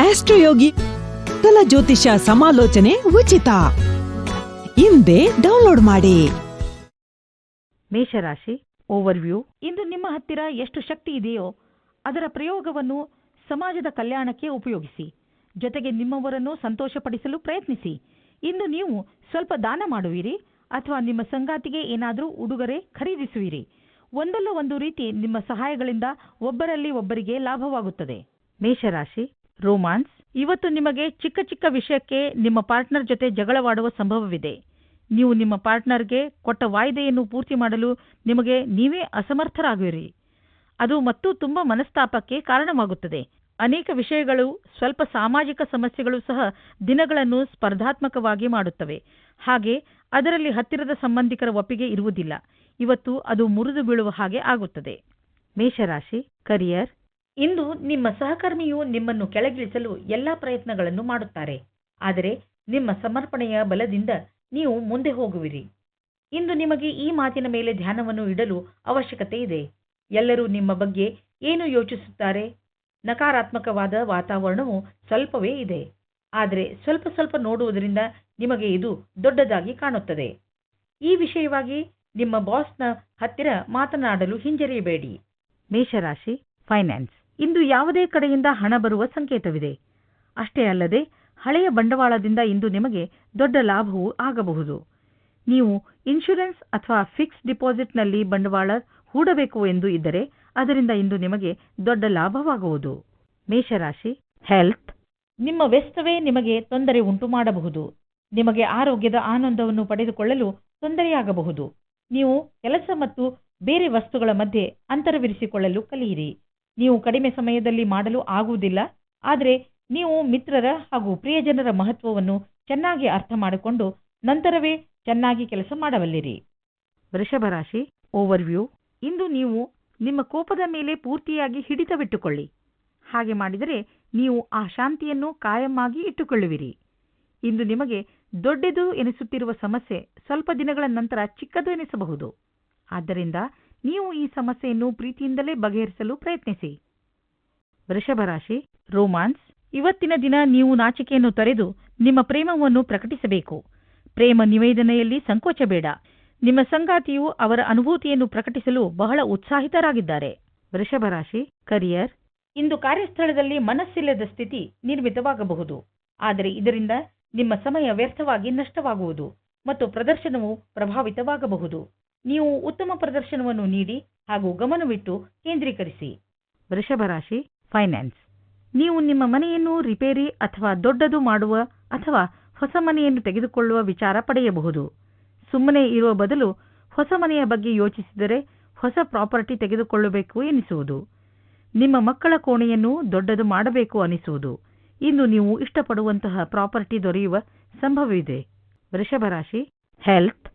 ಆಸ್ಟ್ರೋಯೋಗಿ ಕಲ ಜ್ಯೋತಿಷ ಸಮಾಲೋಚನೆ ಉಚಿತ. ಹಿಂದೆ ಡೌನ್ಲೋಡ್ ಮಾಡಿ. ಮೇಷರಾಶಿ ಓವರ್ವ್ಯೂ ಇಂದು ನಿಮ್ಮ ಹತ್ತಿರ ಎಷ್ಟು ಶಕ್ತಿ ಇದೆಯೋ ಅದರ ಪ್ರಯೋಗವನ್ನು ಸಮಾಜದ ಕಲ್ಯಾಣಕ್ಕೆ ಉಪಯೋಗಿಸಿ. ಜೊತೆಗೆ ನಿಮ್ಮವರನ್ನು ಸಂತೋಷಪಡಿಸಲು ಪ್ರಯತ್ನಿಸಿ. ಇಂದು ನೀವು ಸ್ವಲ್ಪ ದಾನ ಮಾಡುವಿರಿ ಅಥವಾ ನಿಮ್ಮ ಸಂಗಾತಿಗೆ ಏನಾದರೂ ಉಡುಗೊರೆ ಖರೀದಿಸುವಿರಿ. ಒಂದಲ್ಲ ಒಂದು ರೀತಿ ನಿಮ್ಮ ಸಹಾಯಗಳಿಂದ ಒಬ್ಬರಲ್ಲಿ ಒಬ್ಬರಿಗೆ ಲಾಭವಾಗುತ್ತದೆ. ಮೇಷರಾಶಿ ರೋಮಾನ್ಸ್. ಇವತ್ತು ನಿಮಗೆ ಚಿಕ್ಕ ಚಿಕ್ಕ ವಿಷಯಕ್ಕೆ ನಿಮ್ಮ ಪಾರ್ಟ್ನರ್ ಜೊತೆ ಜಗಳವಾಡುವ ಸಂಭವವಿದೆ. ನೀವು ನಿಮ್ಮ ಪಾರ್ಟ್ನರ್ಗೆ ಕೊಟ್ಟ ವಾಯ್ದೆಯನ್ನು ಪೂರ್ತಿ ಮಾಡಲು ನಿಮಗೆ ನೀವೇ ಅಸಮರ್ಥರಾಗುವಿರಿ. ಅದು ಮತ್ತು ತುಂಬಾ ಮನಸ್ತಾಪಕ್ಕೆ ಕಾರಣವಾಗುತ್ತದೆ. ಅನೇಕ ವಿಷಯಗಳು, ಸ್ವಲ್ಪ ಸಾಮಾಜಿಕ ಸಮಸ್ಯೆಗಳು ಸಹ ದಿನಗಳನ್ನು ಸ್ಪರ್ಧಾತ್ಮಕವಾಗಿ ಮಾಡುತ್ತವೆ. ಹಾಗೆ ಅದರಲ್ಲಿ ಹತ್ತಿರದ ಸಂಬಂಧಿಕರ ಒಪ್ಪಿಗೆ ಇರುವುದಿಲ್ಲ. ಇವತ್ತು ಅದು ಮುರಿದು ಬೀಳುವ ಹಾಗೆ ಆಗುತ್ತದೆ. ಮೇಷರಾಶಿ, ಕರಿಯರ್ ಇಂದು ನಿಮ್ಮ ಸಹಕರ್ಮಿಯು ನಿಮ್ಮನ್ನು ಕೆಳಗಿಳಿಸಲು ಎಲ್ಲ ಪ್ರಯತ್ನಗಳನ್ನು ಮಾಡುತ್ತಾರೆ. ಆದರೆ ನಿಮ್ಮ ಸಮರ್ಪಣೆಯ ಬಲದಿಂದ ನೀವು ಮುಂದೆ ಹೋಗುವಿರಿ. ಇಂದು ನಿಮಗೆ ಈ ಮಾತಿನ ಮೇಲೆ ಧ್ಯಾನವನ್ನು ಇಡಲು ಅವಶ್ಯಕತೆ ಇದೆ. ಎಲ್ಲರೂ ನಿಮ್ಮ ಬಗ್ಗೆ ಏನು ಯೋಚಿಸುತ್ತಾರೆ? ನಕಾರಾತ್ಮಕವಾದ ವಾತಾವರಣವು ಸ್ವಲ್ಪವೇ ಇದೆ. ಆದರೆ ಸ್ವಲ್ಪ ಸ್ವಲ್ಪ ನೋಡುವುದರಿಂದ ನಿಮಗೆ ಇದು ದೊಡ್ಡದಾಗಿ ಕಾಣುತ್ತದೆ. ಈ ವಿಷಯವಾಗಿ ನಿಮ್ಮ ಬಾಸ್ನ ಹತ್ತಿರ ಮಾತನಾಡಲು ಹಿಂಜರಿಯಬೇಡಿ. ಮೇಷರಾಶಿ, ಫೈನಾನ್ಸ್. ಇಂದು ಯಾವುದೇ ಕಡೆಯಿಂದ ಹಣ ಬರುವ ಸಂಕೇತವಿದೆ. ಅಷ್ಟೇ ಅಲ್ಲದೆ, ಹಳೆಯ ಬಂಡವಾಳದಿಂದ ಇಂದು ನಿಮಗೆ ದೊಡ್ಡ ಲಾಭವೂ ಆಗಬಹುದು. ನೀವು ಇನ್ಶೂರೆನ್ಸ್ ಅಥವಾ ಫಿಕ್ಸ್ ಡಿಪಾಸಿಟ್ನಲ್ಲಿ ಬಂಡವಾಳ ಹೂಡಬೇಕು ಎಂದು ಇದ್ದರೆ, ಅದರಿಂದ ಇಂದು ನಿಮಗೆ ದೊಡ್ಡ ಲಾಭವಾಗುವುದು. ಮೇಷರಾಶಿ ಹೆಲ್ತ್ ನಿಮ್ಮ ವ್ಯಸ್ತವೇ ನಿಮಗೆ ತೊಂದರೆ ಉಂಟು ಮಾಡಬಹುದು. ನಿಮಗೆ ಆರೋಗ್ಯದ ಆನಂದವನ್ನು ಪಡೆದುಕೊಳ್ಳಲು ತೊಂದರೆಯಾಗಬಹುದು. ನೀವು ಕೆಲಸ ಮತ್ತು ಬೇರೆ ವಸ್ತುಗಳ ಮಧ್ಯೆ ಅಂತರವಿರಿಸಿಕೊಳ್ಳಲು ಕಲಿಯಿರಿ. ನೀವು ಕಡಿಮೆ ಸಮಯದಲ್ಲಿ ಮಾಡಲು ಆಗುವುದಿಲ್ಲ. ಆದರೆ ನೀವು ಮಿತ್ರರ ಹಾಗೂ ಪ್ರಿಯಜನರ ಮಹತ್ವವನ್ನು ಚೆನ್ನಾಗಿ ಅರ್ಥ ಮಾಡಿಕೊಂಡು ನಂತರವೇ ಚೆನ್ನಾಗಿ ಕೆಲಸ ಮಾಡಬಲ್ಲಿರಿ. ವೃಷಭ ರಾಶಿ ಓವರ್ವ್ಯೂ ಇಂದು ನೀವು ನಿಮ್ಮ ಕೋಪದ ಮೇಲೆ ಪೂರ್ತಿಯಾಗಿ ಹಿಡಿತವಿಟ್ಟುಕೊಳ್ಳಿ. ಹಾಗೆ ಮಾಡಿದರೆ ನೀವು ಆ ಶಾಂತಿಯನ್ನು ಕಾಯಮ್ಮಾಗಿ ಇಟ್ಟುಕೊಳ್ಳುವಿರಿ. ಇಂದು ನಿಮಗೆ ದೊಡ್ಡದು ಎನಿಸುತ್ತಿರುವ ಸಮಸ್ಯೆ ಸ್ವಲ್ಪ ದಿನಗಳ ನಂತರ ಚಿಕ್ಕದು ಎನಿಸಬಹುದು. ಆದ್ದರಿಂದ ನೀವು ಈ ಸಮಸ್ಯೆಯನ್ನು ಪ್ರೀತಿಯಿಂದಲೇ ಬಗೆಹರಿಸಲು ಪ್ರಯತ್ನಿಸಿ. ವೃಷಭ ರಾಶಿ, ರೋಮಾನ್ಸ್, ಇವತ್ತಿನ ದಿನ ನೀವು ನಾಚಿಕೆಯನ್ನು ತೊರೆದು ನಿಮ್ಮ ಪ್ರೇಮವನ್ನು ಪ್ರಕಟಿಸಬೇಕು. ಪ್ರೇಮ ನಿವೇದನೆಯಲ್ಲಿ ಸಂಕೋಚ ಬೇಡ. ನಿಮ್ಮ ಸಂಗಾತಿಯು ಅವರ ಅನುಭೂತಿಯನ್ನು ಪ್ರಕಟಿಸಲು ಬಹಳ ಉತ್ಸಾಹಿತರಾಗಿದ್ದಾರೆ. ವೃಷಭ ರಾಶಿ, ಕರಿಯರ್, ಇಂದು ಕಾರ್ಯಸ್ಥಳದಲ್ಲಿ ಮನಸ್ಸಿಲ್ಲದ ಸ್ಥಿತಿ ನಿರ್ಮಿತವಾಗಬಹುದು. ಆದರೆ ಇದರಿಂದ ನಿಮ್ಮ ಸಮಯ ವ್ಯರ್ಥವಾಗಿ ನಷ್ಟವಾಗುವುದು ಮತ್ತು ಪ್ರದರ್ಶನವು ಪ್ರಭಾವಿತವಾಗಬಹುದು. ನೀವು ಉತ್ತಮ ಪ್ರದರ್ಶನವನ್ನು ನೀಡಿ ಹಾಗೂ ಗಮನವಿಟ್ಟು ಕೇಂದ್ರೀಕರಿಸಿ. ವೃಷಭ ರಾಶಿ ಫೈನಾನ್ಸ್ ನೀವು ನಿಮ್ಮ ಮನೆಯನ್ನು ರಿಪೇರಿ ಅಥವಾ ದೊಡ್ಡದು ಮಾಡುವ ಅಥವಾ ಹೊಸ ಮನೆಯನ್ನು ತೆಗೆದುಕೊಳ್ಳುವ ವಿಚಾರ ಪಡೆಯಬಹುದು. ಸುಮ್ಮನೆ ಇರುವ ಬದಲು ಹೊಸ ಮನೆಯ ಬಗ್ಗೆ ಯೋಚಿಸಿದರೆ ಹೊಸ ಪ್ರಾಪರ್ಟಿ ತೆಗೆದುಕೊಳ್ಳಬೇಕು ಎನಿಸುವುದು. ನಿಮ್ಮ ಮಕ್ಕಳ ಕೋಣೆಯನ್ನು ದೊಡ್ಡದು ಮಾಡಬೇಕು ಅನಿಸುವುದು. ಇಂದು ನೀವು ಇಷ್ಟಪಡುವಂತಹ ಪ್ರಾಪರ್ಟಿ ದೊರೆಯುವ ಸಂಭವವಿದೆ. ವೃಷಭ ರಾಶಿ ಹೆಲ್ತ್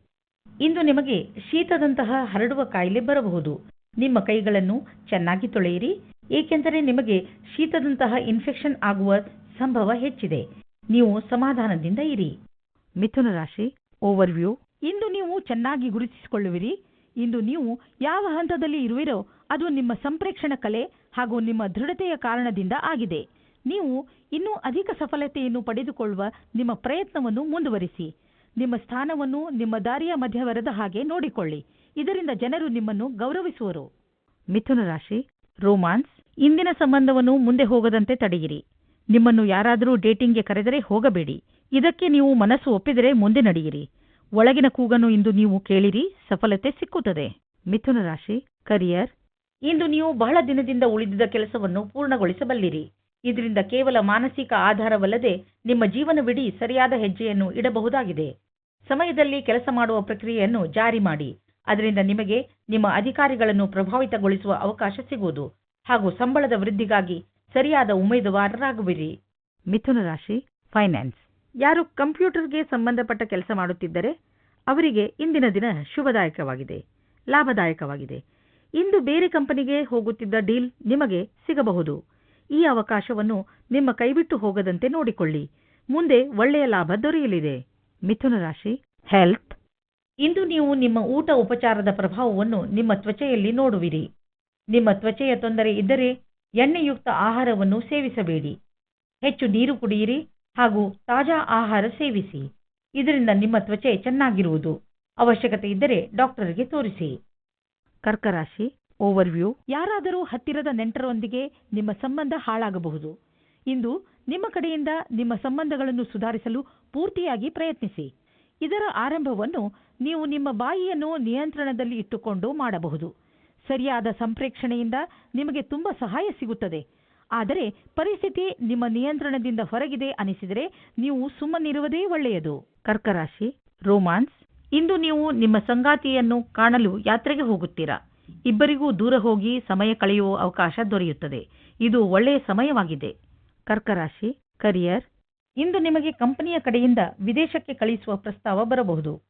ಇಂದು ನಿಮಗೆ ಶೀತದಂತಹ ಹರಡುವ ಕಾಯಿಲೆ ಬರಬಹುದು. ನಿಮ್ಮ ಕೈಗಳನ್ನು ಚೆನ್ನಾಗಿ ತೊಳೆಯಿರಿ, ಏಕೆಂದರೆ ನಿಮಗೆ ಶೀತದಂತಹ ಇನ್ಫೆಕ್ಷನ್ ಆಗುವ ಸಂಭವ ಹೆಚ್ಚಿದೆ. ನೀವು ಸಮಾಧಾನದಿಂದ ಇರಿ. ಮಿಥುನ ರಾಶಿ, ಓವರ್ವ್ಯೂ. ಇಂದು ನೀವು ಚೆನ್ನಾಗಿ ಗುರುತಿಸಿಕೊಳ್ಳುವಿರಿ. ಇಂದು ನೀವು ಯಾವ ಹಂತದಲ್ಲಿ ಇರುವಿರೋ, ಅದು ನಿಮ್ಮ ಸಂಪ್ರೇಕ್ಷಣ ಕಲೆ ಹಾಗೂ ನಿಮ್ಮ ದೃಢತೆಯ ಕಾರಣದಿಂದ ಆಗಿದೆ. ನೀವು ಇನ್ನೂ ಅಧಿಕ ಸಫಲತೆಯನ್ನು ಪಡೆದುಕೊಳ್ಳುವ ನಿಮ್ಮ ಪ್ರಯತ್ನವನ್ನು ಮುಂದುವರಿಸಿ. ನಿಮ್ಮ ಸ್ಥಾನವನ್ನು ನಿಮ್ಮ ದಾರಿಯ ಮಧ್ಯವರದ ಹಾಗೆ ನೋಡಿಕೊಳ್ಳಿ. ಇದರಿಂದ ಜನರು ನಿಮ್ಮನ್ನು ಗೌರವಿಸುವರು. ಮಿಥುನ ರಾಶಿ, ರೋಮಾನ್ಸ್, ಇಂದಿನ ಸಂಬಂಧವನ್ನು ಮುಂದೆ ಹೋಗದಂತೆ ತಡೆಯಿರಿ. ನಿಮ್ಮನ್ನು ಯಾರಾದರೂ ಡೇಟಿಂಗ್ಗೆ ಕರೆದರೆ ಹೋಗಬೇಡಿ. ಇದಕ್ಕೆ ನೀವು ಮನಸ್ಸು ಒಪ್ಪಿದರೆ ಮುಂದೆ ನಡೆಯಿರಿ. ಒಳಗಿನ ಕೂಗನ್ನು ಇಂದು ನೀವು ಕೇಳಿರಿ, ಸಫಲತೆ ಸಿಕ್ಕುತ್ತದೆ. ಮಿಥುನ ರಾಶಿ, ಕರಿಯರ್, ಇಂದು ನೀವು ಬಹಳ ದಿನದಿಂದ ಉಳಿದಿದ್ದ ಕೆಲಸವನ್ನು ಪೂರ್ಣಗೊಳಿಸಬಲ್ಲಿರಿ. ಇದರಿಂದ ಕೇವಲ ಮಾನಸಿಕ ಆಧಾರವಲ್ಲದೆ ನಿಮ್ಮ ಜೀವನವಿಡೀ ಸರಿಯಾದ ಹೆಜ್ಜೆಯನ್ನು ಇಡಬಹುದಾಗಿದೆ. ಸಮಯದಲ್ಲಿ ಕೆಲಸ ಮಾಡುವ ಪ್ರಕ್ರಿಯೆಯನ್ನು ಜಾರಿ ಮಾಡಿ. ಅದರಿಂದ ನಿಮಗೆ ನಿಮ್ಮ ಅಧಿಕಾರಿಗಳನ್ನು ಪ್ರಭಾವಿತಗೊಳಿಸುವ ಅವಕಾಶ ಸಿಗುವುದು ಹಾಗೂ ಸಂಬಳದ ವೃದ್ಧಿಗಾಗಿ ಸರಿಯಾದ ಉಮೇದುವಾರರಾಗುವಿರಿ. ಮಿಥುನ ರಾಶಿ ಫೈನಾನ್ಸ್ ಯಾರು ಕಂಪ್ಯೂಟರ್ಗೆ ಸಂಬಂಧಪಟ್ಟ ಕೆಲಸ ಮಾಡುತ್ತಿದ್ದರೆ ಅವರಿಗೆ ಇಂದಿನ ದಿನ ಶುಭದಾಯಕವಾಗಿದೆ, ಲಾಭದಾಯಕವಾಗಿದೆ. ಇಂದು ಬೇರೆ ಕಂಪನಿಗೆ ಹೋಗುತ್ತಿದ್ದ ಡೀಲ್ ನಿಮಗೆ ಸಿಗಬಹುದು. ಈ ಅವಕಾಶವನ್ನು ನಿಮ್ಮ ಕೈಬಿಟ್ಟು ಹೋಗದಂತೆ ನೋಡಿಕೊಳ್ಳಿ. ಮುಂದೆ ಒಳ್ಳೆಯ ಲಾಭ ದೊರೆಯಲಿದೆ. ಮಿಥುನ ರಾಶಿ ಹೆಲ್ತ್ ಇಂದು ನೀವು ನಿಮ್ಮ ಊಟ ಉಪಚಾರದ ಪ್ರಭಾವವನ್ನು ನಿಮ್ಮ ತ್ವಚೆಯಲ್ಲಿ ನೋಡುವಿರಿ. ನಿಮ್ಮ ತ್ವಚೆಯ ತೊಂದರೆ ಇದ್ದರೆ ಎಣ್ಣೆಯುಕ್ತ ಆಹಾರವನ್ನು ಸೇವಿಸಬೇಡಿ. ಹೆಚ್ಚು ನೀರು ಕುಡಿಯಿರಿ ಹಾಗೂ ತಾಜಾ ಆಹಾರ ಸೇವಿಸಿ. ಇದರಿಂದ ನಿಮ್ಮ ತ್ವಚೆ ಚೆನ್ನಾಗಿರುವುದು. ಅವಶ್ಯಕತೆ ಇದ್ದರೆ ಡಾಕ್ಟರ್ಗೆ ತೋರಿಸಿ. ಕರ್ಕರಾಶಿ ಓವರ್ವ್ಯೂ ಯಾರಾದರೂ ಹತ್ತಿರದ ನೆಂಟರೊಂದಿಗೆ ನಿಮ್ಮ ಸಂಬಂಧ ಹಾಳಾಗಬಹುದು. ಇಂದು ನಿಮ್ಮ ಕಡೆಯಿಂದ ನಿಮ್ಮ ಸಂಬಂಧಗಳನ್ನು ಸುಧಾರಿಸಲು ಪೂರ್ತಿಯಾಗಿ ಪ್ರಯತ್ನಿಸಿ. ಇದರ ಆರಂಭವನ್ನು ನೀವು ನಿಮ್ಮ ಬಾಯಿಯನ್ನು ನಿಯಂತ್ರಣದಲ್ಲಿ ಇಟ್ಟುಕೊಂಡು ಮಾಡಬಹುದು. ಸರಿಯಾದ ಸಂಪ್ರೇಕ್ಷಣೆಯಿಂದ ನಿಮಗೆ ತುಂಬ ಸಹಾಯ ಸಿಗುತ್ತದೆ. ಆದರೆ ಪರಿಸ್ಥಿತಿ ನಿಮ್ಮ ನಿಯಂತ್ರಣದಿಂದ ಹೊರಗಿದೆ ಅನಿಸಿದರೆ ನೀವು ಸುಮ್ಮನಿರುವುದೇ ಒಳ್ಳೆಯದು. ಕರ್ಕರಾಶಿ, ರೋಮಾನ್ಸ್, ಇಂದು ನೀವು ನಿಮ್ಮ ಸಂಗಾತಿಯನ್ನು ಕಾಣಲು ಯಾತ್ರೆಗೆ ಹೋಗುತ್ತೀರಾ? ಇಬ್ಬರಿಗೂ ದೂರ ಹೋಗಿ ಸಮಯ ಕಳೆಯುವ ಅವಕಾಶ ದೊರೆಯುತ್ತದೆ. ಇದು ಒಳ್ಳೆಯ ಸಮಯವಾಗಿದೆ. ಕರ್ಕರಾಶಿ, ಕರಿಯರ್ ಇಂದು ನಿಮಗೆ ಕಂಪನಿಯ ಕಡೆಯಿಂದ ವಿದೇಶಕ್ಕೆ ಕಳಿಸುವ ಪ್ರಸ್ತಾವ ಬರಬಹುದು.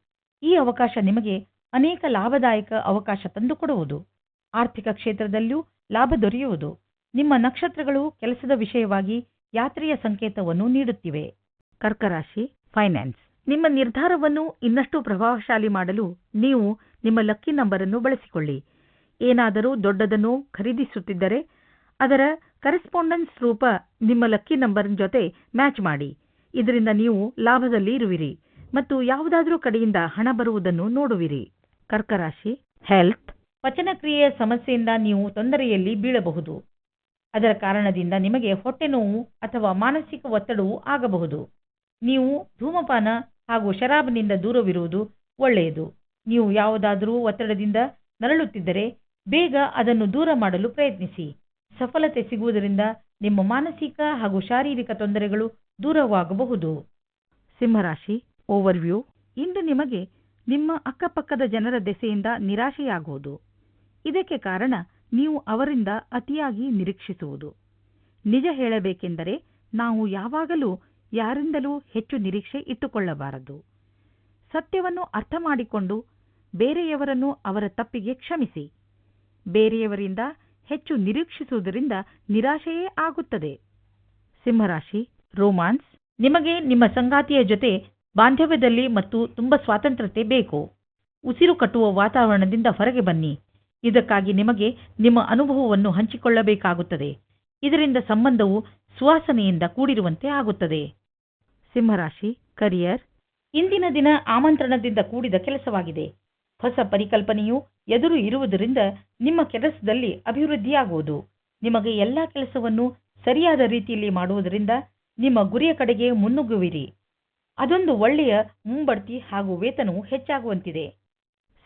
ಈ ಅವಕಾಶ ನಿಮಗೆ ಅನೇಕ ಲಾಭದಾಯಕ ಅವಕಾಶ ತಂದುಕೊಡುವುದು. ಆರ್ಥಿಕ ಕ್ಷೇತ್ರದಲ್ಲೂ ಲಾಭ ದೊರೆಯುವುದು. ನಿಮ್ಮ ನಕ್ಷತ್ರಗಳು ಕೆಲಸದ ವಿಷಯವಾಗಿ ಯಾತ್ರೆಯ ಸಂಕೇತವನ್ನು ನೀಡುತ್ತಿವೆ. ಕರ್ಕರಾಶಿ, ಫೈನಾನ್ಸ್. ನಿಮ್ಮ ನಿರ್ಧಾರವನ್ನು ಇನ್ನಷ್ಟು ಪ್ರಭಾವಶಾಲಿ ಮಾಡಲು ನೀವು ನಿಮ್ಮ ಲಕ್ಕಿ ನಂಬರನ್ನು ಬಳಸಿಕೊಳ್ಳಿ. ಏನಾದರೂ ದೊಡ್ಡದನ್ನು ಖರೀದಿಸುತ್ತಿದ್ದರೆ ಅದರ ಕರೆಸ್ಪಾಂಡೆನ್ಸ್ ರೂಪ ನಿಮ್ಮ ಲಕ್ಕಿ ನಂಬರ್ ಜೊತೆ ಮ್ಯಾಚ್ ಮಾಡಿ. ಇದರಿಂದ ನೀವು ಲಾಭದಲ್ಲಿ ಇರುವಿರಿ ಮತ್ತು ಯಾವುದಾದರೂ ಕಡೆಯಿಂದ ಹಣ ಬರುವುದನ್ನು ನೋಡುವಿರಿ. ಕರ್ಕರಾಶಿ ಹೆಲ್ತ್ ಪಚನಕ್ರಿಯೆಯ ಸಮಸ್ಯೆಯಿಂದ ನೀವು ತೊಂದರೆಯಲ್ಲಿ ಬೀಳಬಹುದು. ಅದರ ಕಾರಣದಿಂದ ನಿಮಗೆ ಹೊಟ್ಟೆ ನೋವು ಅಥವಾ ಮಾನಸಿಕ ಒತ್ತಡವೂ ಆಗಬಹುದು. ನೀವು ಧೂಮಪಾನ ಹಾಗೂ ಶರಾಬಿನಿಂದ ದೂರವಿರುವುದು ಒಳ್ಳೆಯದು. ನೀವು ಯಾವುದಾದರೂ ಒತ್ತಡದಿಂದ ನರಳುತ್ತಿದ್ದರೆ ಬೇಗ ಅದನ್ನು ದೂರ ಮಾಡಲು ಪ್ರಯತ್ನಿಸಿ. ಸಫಲತೆ ಸಿಗುವುದರಿಂದ ನಿಮ್ಮ ಮಾನಸಿಕ ಹಾಗೂ ಶಾರೀರಿಕ ತೊಂದರೆಗಳು ದೂರವಾಗಬಹುದು. ಸಿಂಹರಾಶಿ ಓವರ್ವ್ಯೂ ಇಂದು ನಿಮಗೆ ನಿಮ್ಮ ಅಕ್ಕಪಕ್ಕದ ಜನರ ದೆಸೆಯಿಂದ ನಿರಾಶೆಯಾಗುವುದು. ಇದಕ್ಕೆ ಕಾರಣ ನೀವು ಅವರಿಂದ ಅತಿಯಾಗಿ ನಿರೀಕ್ಷಿಸುವುದು. ನಿಜ ಹೇಳಬೇಕೆಂದರೆ ನಾವು ಯಾವಾಗಲೂ ಯಾರಿಂದಲೂ ಹೆಚ್ಚು ನಿರೀಕ್ಷೆ ಇಟ್ಟುಕೊಳ್ಳಬಾರದು. ಸತ್ಯವನ್ನು ಅರ್ಥ ಮಾಡಿಕೊಂಡು ಬೇರೆಯವರನ್ನು ಅವರ ತಪ್ಪಿಗೆ ಕ್ಷಮಿಸಿ. ಬೇರೆಯವರಿಂದ ಹೆಚ್ಚು ನಿರೀಕ್ಷಿಸುವುದರಿಂದ ನಿರಾಶೆಯೇ ಆಗುತ್ತದೆ. ಸಿಂಹರಾಶಿ, ರೋಮಾನ್ಸ್, ನಿಮಗೆ ನಿಮ್ಮ ಸಂಗಾತಿಯ ಜೊತೆ ಬಾಂಧವ್ಯದಲ್ಲಿ ಮತ್ತು ತುಂಬ ಸ್ವಾತಂತ್ರ್ಯತೆ ಬೇಕು. ಉಸಿರು ಕಟ್ಟುವ ವಾತಾವರಣದಿಂದ ಹೊರಗೆ ಬನ್ನಿ. ಇದಕ್ಕಾಗಿ ನಿಮಗೆ ನಿಮ್ಮ ಅನುಭವವನ್ನು ಹಂಚಿಕೊಳ್ಳಬೇಕಾಗುತ್ತದೆ. ಇದರಿಂದ ಸಂಬಂಧವು ಸುವಾಸನೆಯಿಂದ ಕೂಡಿರುವಂತೆ ಆಗುತ್ತದೆ. ಸಿಂಹರಾಶಿ, ಕರಿಯರ್, ಇಂದಿನ ದಿನ ಆಮಂತ್ರಣದಿಂದ ಕೂಡಿದ ಕೆಲಸವಾಗಿದೆ. ಹೊಸ ಪರಿಕಲ್ಪನೆಯು ಎದುರು ಇರುವುದರಿಂದ ನಿಮ್ಮ ಕೆಲಸದಲ್ಲಿ ಅಭಿವೃದ್ಧಿಯಾಗುವುದು. ನಿಮಗೆ ಎಲ್ಲಾ ಕೆಲಸವನ್ನು ಸರಿಯಾದ ರೀತಿಯಲ್ಲಿ ಮಾಡುವುದರಿಂದ ನಿಮ್ಮ ಗುರಿಯ ಕಡೆಗೆ ಮುನ್ನುಗ್ಗುವಿರಿ. ಅದೊಂದು ಒಳ್ಳೆಯ ಮುಂಬಡ್ತಿ ಹಾಗೂ ವೇತನವು ಹೆಚ್ಚಾಗುವಂತಿದೆ.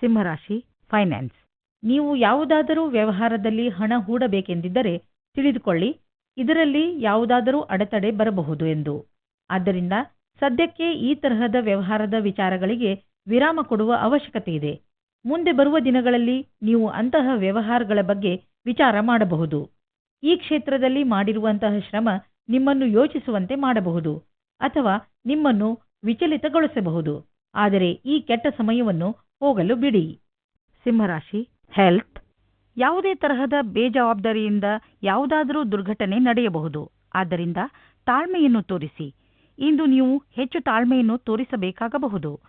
ಸಿಂಹರಾಶಿ ಫೈನಾನ್ಸ್ ನೀವು ಯಾವುದಾದರೂ ವ್ಯವಹಾರದಲ್ಲಿ ಹಣ ಹೂಡಬೇಕೆಂದಿದ್ದರೆ ತಿಳಿದುಕೊಳ್ಳಿ, ಇದರಲ್ಲಿ ಯಾವುದಾದರೂ ಅಡೆತಡೆ ಬರಬಹುದು ಎಂದು. ಆದ್ದರಿಂದ ಸದ್ಯಕ್ಕೆ ಈ ತರಹದ ವ್ಯವಹಾರದ ವಿಚಾರಗಳಿಗೆ ವಿರಾಮ ಕೊಡುವ ಅವಶ್ಯಕತೆ ಇದೆ. ಮುಂದೆ ಬರುವ ದಿನಗಳಲ್ಲಿ ನೀವು ಅಂತಹ ವ್ಯವಹಾರಗಳ ಬಗ್ಗೆ ವಿಚಾರ ಮಾಡಬಹುದು. ಈ ಕ್ಷೇತ್ರದಲ್ಲಿ ಮಾಡಿರುವಂತಹ ಶ್ರಮ ನಿಮ್ಮನ್ನು ಯೋಚಿಸುವಂತೆ ಮಾಡಬಹುದು ಅಥವಾ ನಿಮ್ಮನ್ನು ವಿಚಲಿತಗೊಳಿಸಬಹುದು. ಆದರೆ ಈ ಕೆಟ್ಟ ಸಮಯವನ್ನು ಹೋಗಲು ಬಿಡಿ. ಸಿಂಹರಾಶಿ ಹೆಲ್ತ್ ಯಾವುದೇ ತರಹದ ಬೇಜವಾಬ್ದಾರಿಯಿಂದ ಯಾವುದಾದರೂ ದುರ್ಘಟನೆ ನಡೆಯಬಹುದು. ಆದ್ದರಿಂದ ತಾಳ್ಮೆಯನ್ನು ತೋರಿಸಿ. ಇಂದು ನೀವು ಹೆಚ್ಚು ತಾಳ್ಮೆಯನ್ನು ತೋರಿಸಬೇಕಾಗಬಹುದು.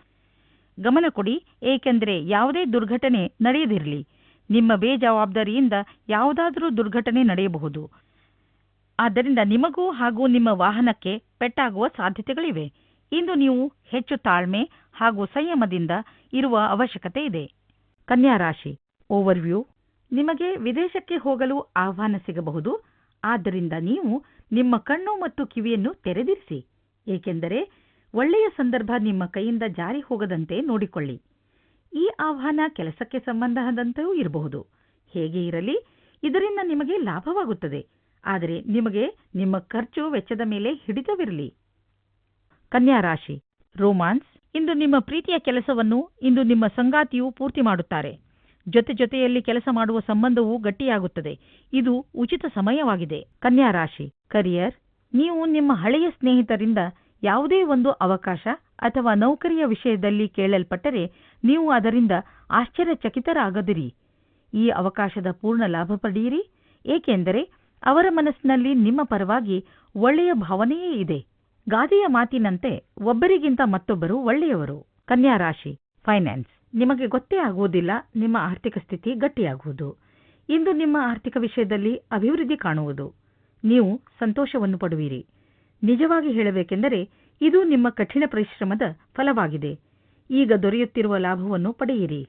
ಗಮನ ಕೊಡಿ, ಏಕೆಂದರೆ ಯಾವುದೇ ದುರ್ಘಟನೆ ನಡೆಯದಿರಲಿ. ನಿಮ್ಮ ಬೇಜವಾಬ್ದಾರಿಯಿಂದ ಯಾವುದಾದರೂ ದುರ್ಘಟನೆ ನಡೆಯಬಹುದು. ಆದ್ದರಿಂದ ನಿಮಗೂ ಹಾಗೂ ನಿಮ್ಮ ವಾಹನಕ್ಕೆ ಪೆಟ್ಟಾಗುವ ಸಾಧ್ಯತೆಗಳಿವೆ. ಇಂದು ನೀವು ಹೆಚ್ಚು ತಾಳ್ಮೆ ಹಾಗೂ ಸಂಯಮದಿಂದ ಇರುವ ಅವಶ್ಯಕತೆ ಇದೆ. ಕನ್ಯಾ ರಾಶಿ, ಓವರ್ವ್ಯೂ. ನಿಮಗೆ ವಿದೇಶಕ್ಕೆ ಹೋಗಲು ಆಹ್ವಾನ ಸಿಗಬಹುದು. ಆದ್ದರಿಂದ ನೀವು ನಿಮ್ಮ ಕಣ್ಣು ಮತ್ತು ಕಿವಿಯನ್ನು ತೆರೆದಿರಿಸಿ. ಏಕೆಂದರೆ ಒಳ್ಳೆಯ ಸಂದರ್ಭ ನಿಮ್ಮ ಕೈಯಿಂದ ಜಾರಿ ಹೋಗದಂತೆ ನೋಡಿಕೊಳ್ಳಿ. ಈ ಆಹ್ವಾನ ಕೆಲಸಕ್ಕೆ ಸಂಬಂಧದಂತೆಯೂ ಇರಬಹುದು. ಹೇಗೆ ಇರಲಿ, ಇದರಿಂದ ನಿಮಗೆ ಲಾಭವಾಗುತ್ತದೆ. ಆದರೆ ನಿಮಗೆ ನಿಮ್ಮ ಖರ್ಚು ವೆಚ್ಚದ ಮೇಲೆ ಹಿಡಿತವಿರಲಿ. ಕನ್ಯಾ ರಾಶಿ, ರೋಮಾನ್ಸ್, ಇಂದು ನಿಮ್ಮ ಪ್ರೀತಿಯ ಕೆಲಸವನ್ನು, ಇಂದು ನಿಮ್ಮ ಸಂಗಾತಿಯು ಪೂರ್ತಿ ಮಾಡುತ್ತಾರೆ. ಜೊತೆ ಜೊತೆಯಲ್ಲಿ ಕೆಲಸ ಮಾಡುವ ಸಂಬಂಧವು ಗಟ್ಟಿಯಾಗುತ್ತದೆ. ಇದು ಉಚಿತ ಸಮಯವಾಗಿದೆ. ಕನ್ಯಾ ರಾಶಿ, ಕರಿಯರ್, ನೀವು ನಿಮ್ಮ ಹಳೆಯ ಸ್ನೇಹಿತರಿಂದ ಯಾವುದೇ ಒಂದು ಅವಕಾಶ ಅಥವಾ ನೌಕರಿಯ ವಿಷಯದಲ್ಲಿ ಕೇಳಲ್ಪಟ್ಟರೆ ನೀವು ಅದರಿಂದ ಆಶ್ಚರ್ಯಚಕಿತರಾಗದಿರಿ. ಈ ಅವಕಾಶದ ಪೂರ್ಣ ಲಾಭ ಪಡೆಯಿರಿ, ಏಕೆಂದರೆ ಅವರ ಮನಸ್ಸಿನಲ್ಲಿ ನಿಮ್ಮ ಪರವಾಗಿ ಒಳ್ಳೆಯ ಭಾವನೆಯೇ ಇದೆ. ಗಾದೆಯ ಮಾತಿನಂತೆ ಒಬ್ಬರಿಗಿಂತ ಮತ್ತೊಬ್ಬರು ಒಳ್ಳೆಯವರು. ಕನ್ಯಾ ರಾಶಿ, ಫೈನಾನ್ಸ್. ನಿಮಗೆ ಗೊತ್ತೇ ಆಗುವುದಿಲ್ಲ, ನಿಮ್ಮ ಆರ್ಥಿಕ ಸ್ಥಿತಿ ಗಟ್ಟಿಯಾಗುವುದು. ಇಂದು ನಿಮ್ಮ ಆರ್ಥಿಕ ವಿಷಯದಲ್ಲಿ ಅಭಿವೃದ್ಧಿ ಕಾಣುವುದು. ನೀವು ಸಂತೋಷವನ್ನು ಪಡುವಿರಿ. ನಿಜವಾಗಿ ಹೇಳಬೇಕೆಂದರೆ ಇದು ನಿಮ್ಮ ಕಠಿಣ ಪರಿಶ್ರಮದ ಫಲವಾಗಿದೆ. ಈಗ ದೊರೆಯುತ್ತಿರುವ ಲಾಭವನ್ನು ಪಡೆಯಿರಿ.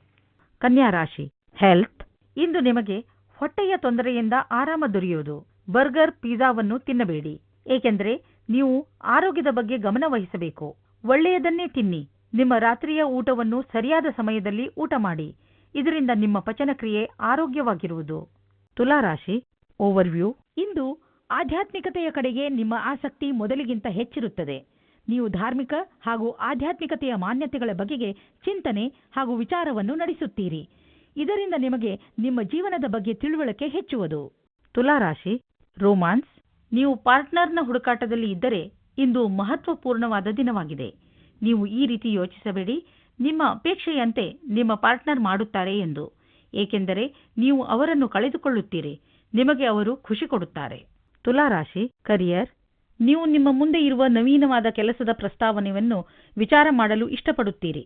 ಕನ್ಯಾ ರಾಶಿ ಹೆಲ್ತ್ ಇಂದು ನಿಮಗೆ ಹೊಟ್ಟೆಯ ತೊಂದರೆಯಿಂದ ಆರಾಮ ದೊರೆಯುವುದು. ಬರ್ಗರ್, ಪಿಜ್ಜಾವನ್ನು ತಿನ್ನಬೇಡಿ. ಏಕೆಂದರೆ ನೀವು ಆರೋಗ್ಯದ ಬಗ್ಗೆ ಗಮನ ವಹಿಸಬೇಕು. ಒಳ್ಳೆಯದನ್ನೇ ತಿನ್ನಿ. ನಿಮ್ಮ ರಾತ್ರಿಯ ಊಟವನ್ನು ಸರಿಯಾದ ಸಮಯದಲ್ಲಿ ಊಟ ಮಾಡಿ. ಇದರಿಂದ ನಿಮ್ಮ ಪಚನಕ್ರಿಯೆ ಆರೋಗ್ಯವಾಗಿರುವುದು. ತುಲಾರಾಶಿ ಓವರ್ವ್ಯೂ ಇಂದು ಆಧ್ಯಾತ್ಮಿಕತೆಯ ಕಡೆಗೆ ನಿಮ್ಮ ಆಸಕ್ತಿ ಮೊದಲಿಗಿಂತ ಹೆಚ್ಚಿರುತ್ತದೆ. ನೀವು ಧಾರ್ಮಿಕ ಹಾಗೂ ಆಧ್ಯಾತ್ಮಿಕತೆಯ ಮಾನ್ಯತೆಗಳ ಬಗೆಗೆ ಚಿಂತನೆ ಹಾಗೂ ವಿಚಾರವನ್ನು ನಡೆಸುತ್ತೀರಿ. ಇದರಿಂದ ನಿಮಗೆ ನಿಮ್ಮ ಜೀವನದ ಬಗ್ಗೆ ತಿಳುವಳಿಕೆ ಹೆಚ್ಚುವುದು. ತುಲಾರಾಶಿ, ರೋಮಾನ್ಸ್, ನೀವು ಪಾರ್ಟ್ನರ್ನ ಹುಡುಕಾಟದಲ್ಲಿ ಇದ್ದರೆ ಇಂದು ಮಹತ್ವಪೂರ್ಣವಾದ ದಿನವಾಗಿದೆ. ನೀವು ಈ ರೀತಿ ಯೋಚಿಸಬೇಡಿ. ನಿಮ್ಮ ಅಪೇಕ್ಷೆಯಂತೆ ನಿಮ್ಮ ಪಾರ್ಟ್ನರ್ ಮಾಡುತ್ತಾರೆ ಎಂದು. ಏಕೆಂದರೆ ನೀವು ಅವರನ್ನು ಕಳೆದುಕೊಳ್ಳುತ್ತೀರಿ. ನಿಮಗೆ ಅವರು ಖುಷಿ ಕೊಡುತ್ತಾರೆ. ತುಲಾರಾಶಿ ಕರಿಯರ್ ನೀವು ನಿಮ್ಮ ಮುಂದೆ ಇರುವ ನವೀನವಾದ ಕೆಲಸದ ಪ್ರಸ್ತಾವನೆಯನ್ನು ವಿಚಾರ ಮಾಡಲು ಇಷ್ಟಪಡುತ್ತೀರಿ.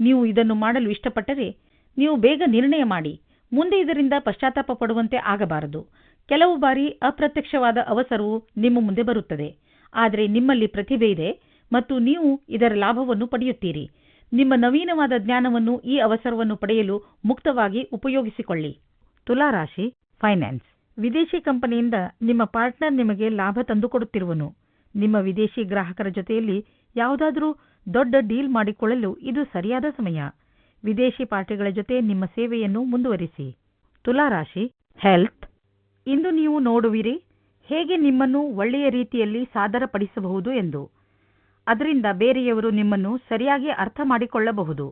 ನೀವು ಇದನ್ನು ಮಾಡಲು ಇಷ್ಟಪಟ್ಟರೆ ನೀವು ಬೇಗ ನಿರ್ಣಯ ಮಾಡಿ, ಮುಂದೆ ಇದರಿಂದ ಪಶ್ಚಾತ್ತಾಪ ಪಡುವಂತೆ ಆಗಬಾರದು. ಕೆಲವು ಬಾರಿ ಅಪ್ರತ್ಯಕ್ಷವಾದ ಅವಸರವು ನಿಮ್ಮ ಮುಂದೆ ಬರುತ್ತದೆ. ಆದರೆ ನಿಮ್ಮಲ್ಲಿ ಪ್ರತಿಭೆ ಇದೆ ಮತ್ತು ನೀವು ಇದರ ಲಾಭವನ್ನು ಪಡೆಯುತ್ತೀರಿ. ನಿಮ್ಮ ನವೀನವಾದ ಜ್ಞಾನವನ್ನು ಈ ಅವಸರವನ್ನು ಪಡೆಯಲು ಮುಕ್ತವಾಗಿ ಉಪಯೋಗಿಸಿಕೊಳ್ಳಿ. ತುಲಾರಾಶಿ ಫೈನಾನ್ಸ್ ವಿದೇಶಿ ಕಂಪನಿಯಿಂದ ನಿಮ್ಮ ಪಾರ್ಟ್ನರ್ ನಿಮಗೆ ಲಾಭ ತಂದುಕೊಡುತ್ತಿರುವನು. ನಿಮ್ಮ ವಿದೇಶಿ ಗ್ರಾಹಕರ ಜೊತೆಯಲ್ಲಿ ಯಾವುದಾದರೂ ದೊಡ್ಡ ಡೀಲ್ ಮಾಡಿಕೊಳ್ಳಲು ಇದು ಸರಿಯಾದ ಸಮಯ. ವಿದೇಶಿ ಪಾರ್ಟಿಗಳ ಜೊತೆ ನಿಮ್ಮ ಸೇವೆಯನ್ನು ಮುಂದುವರಿಸಿ. ತುಲಾರಾಶಿ ಹೆಲ್ತ್. ಇಂದು ನೀವು ನೋಡುವಿರಿ, ಹೇಗೆ ನಿಮ್ಮನ್ನು ಒಳ್ಳೆಯ ರೀತಿಯಲ್ಲಿ ಸಾದರಪಡಿಸಬಹುದು ಎಂದು. ಅದರಿಂದ ಬೇರೆಯವರು ನಿಮ್ಮನ್ನು ಸರಿಯಾಗಿ ಅರ್ಥ ಮಾಡಿಕೊಳ್ಳಬಹುದು.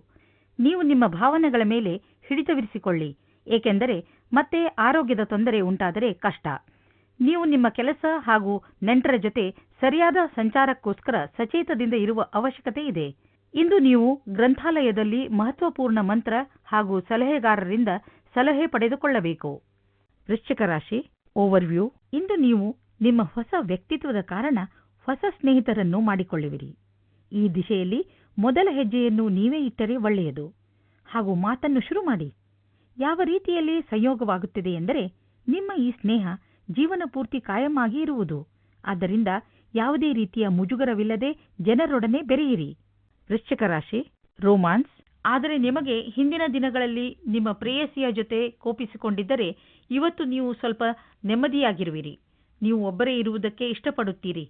ನೀವು ನಿಮ್ಮ ಭಾವನೆಗಳ ಮೇಲೆ ಹಿಡಿತವಿರಿಸಿಕೊಳ್ಳಿ, ಏಕೆಂದರೆ ಮತ್ತೆ ಆರೋಗ್ಯದ ತೊಂದರೆ ಉಂಟಾದರೆ ಕಷ್ಟ. ನೀವು ನಿಮ್ಮ ಕೆಲಸ ಹಾಗೂ ನೆಂಟರ ಜೊತೆ ಸರಿಯಾದ ಸಂಚಾರಕ್ಕೋಸ್ಕರ ಸಚೇತದಿಂದ ಇರುವ ಅವಶ್ಯಕತೆ ಇದೆ. ಇಂದು ನೀವು ಗ್ರಂಥಾಲಯದಲ್ಲಿ ಮಹತ್ವಪೂರ್ಣ ಮಂತ್ರ ಹಾಗೂ ಸಲಹೆಗಾರರಿಂದ ಸಲಹೆ ಪಡೆದುಕೊಳ್ಳಬೇಕು. ವೃಶ್ಚಿಕ ರಾಶಿ ಓವರ್ವ್ಯೂ ಇಂದು ನೀವು ನಿಮ್ಮ ಹೊಸ ವ್ಯಕ್ತಿತ್ವದ ಕಾರಣ ಹೊಸ ಸ್ನೇಹಿತರನ್ನು ಮಾಡಿಕೊಳ್ಳುವಿರಿ. ಈ ದಿಶೆಯಲ್ಲಿ ಮೊದಲ ಹೆಜ್ಜೆಯನ್ನು ನೀವೇ ಇಟ್ಟರೆ ಒಳ್ಳೆಯದು. ಹಾಗೂ ಮಾತನ್ನು ಶುರು ಮಾಡಿ. ಯಾವ ರೀತಿಯಲ್ಲಿ ಸಂಯೋಗವಾಗುತ್ತಿದೆ ಎಂದರೆ ನಿಮ್ಮ ಈ ಸ್ನೇಹ ಜೀವನ ಪೂರ್ತಿ ಕಾಯಮಾಗಿ ಇರುವುದು. ಆದ್ದರಿಂದ ಯಾವುದೇ ರೀತಿಯ ಮುಜುಗರವಿಲ್ಲದೆ ಜನರೊಡನೆ ಬೆರೆಯಿರಿ. ವೃಶ್ಚಿಕ ರಾಶಿ, ರೋಮಾನ್ಸ್. ಆದರೆ ನಿಮಗೆ ಹಿಂದಿನ ದಿನಗಳಲ್ಲಿ ನಿಮ್ಮ ಪ್ರೇಯಸಿಯ ಜೊತೆ ಕೋಪಿಸಿಕೊಂಡಿದ್ದರೆ ಇವತ್ತು ನೀವು ಸ್ವಲ್ಪ ನೆಮ್ಮದಿಯಾಗಿರುವಿರಿ. ನೀವು ಒಬ್ಬರೇ ಇರುವುದಕ್ಕೆ ಇಷ್ಟಪಡುತ್ತೀರಿ.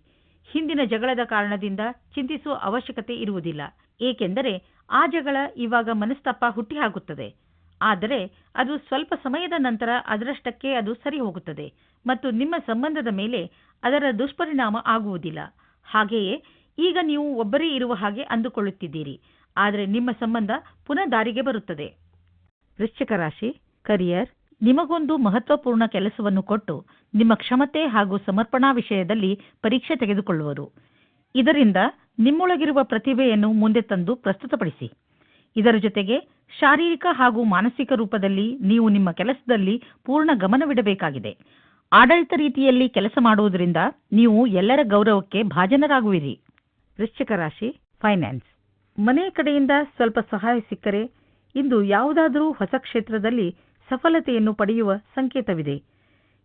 ಹಿಂದಿನ ಜಗಳದ ಕಾರಣದಿಂದ ಚಿಂತಿಸುವ ಅವಶ್ಯಕತೆ ಇರುವುದಿಲ್ಲ. ಏಕೆಂದರೆ ಆ ಜಗಳ ಇವಾಗ ಮನಸ್ತಾಪ ಹುಟ್ಟಿಹಾಕುತ್ತದೆ. ಆದರೆ ಅದು ಸ್ವಲ್ಪ ಸಮಯದ ನಂತರ ಅದರಷ್ಟಕ್ಕೆ ಅದು ಸರಿ ಹೋಗುತ್ತದೆ ಮತ್ತು ನಿಮ್ಮ ಸಂಬಂಧದ ಮೇಲೆ ಅದರ ದುಷ್ಪರಿಣಾಮ ಆಗುವುದಿಲ್ಲ. ಹಾಗೆಯೇ ಈಗ ನೀವು ಒಬ್ಬರೇ ಇರುವ ಹಾಗೆ ಅಂದುಕೊಳ್ಳುತ್ತಿದ್ದೀರಿ ಆದರೆ ನಿಮ್ಮ ಸಂಬಂಧ ಪುನಃ ದಾರಿಗೆ ಬರುತ್ತದೆ. ವೃಶ್ಚಿಕ ರಾಶಿ ಕರಿಯರ್ ನಿಮಗೊಂದು ಮಹತ್ವಪೂರ್ಣ ಕೆಲಸವನ್ನು ಕೊಟ್ಟು ನಿಮ್ಮ ಕ್ಷಮತೆ ಹಾಗೂ ಸಮರ್ಪಣಾ ವಿಷಯದಲ್ಲಿ ಪರೀಕ್ಷೆ ತೆಗೆದುಕೊಳ್ಳುವರು ಇದರಿಂದ ನಿಮ್ಮೊಳಗಿರುವ ಪ್ರತಿಭೆಯನ್ನು ಮುಂದೆ ತಂದು ಪ್ರಸ್ತುತಪಡಿಸಿ. ಇದರ ಜೊತೆಗೆ ಶಾರೀರಿಕ ಹಾಗೂ ಮಾನಸಿಕ ರೂಪದಲ್ಲಿ ನೀವು ನಿಮ್ಮ ಕೆಲಸದಲ್ಲಿ ಪೂರ್ಣ ಗಮನವಿಡಬೇಕಾಗಿದೆ. ಆಡಳಿತ ರೀತಿಯಲ್ಲಿ ಕೆಲಸ ಮಾಡುವುದರಿಂದ ನೀವು ಎಲ್ಲರ ಗೌರವಕ್ಕೆ ಭಾಜನರಾಗುವಿರಿ. ವೃಶ್ಚಿಕ ರಾಶಿ, ಫೈನಾನ್ಸ್. ಮನೆ ಕಡೆಯಿಂದ ಸ್ವಲ್ಪ ಸಹಾಯ ಸಿಕ್ಕರೆ ಇಂದು ಯಾವುದಾದರೂ ಹೊಸ ಕ್ಷೇತ್ರದಲ್ಲಿ ಸಫಲತೆಯನ್ನು ಪಡೆಯುವ ಸಂಕೇತವಿದೆ.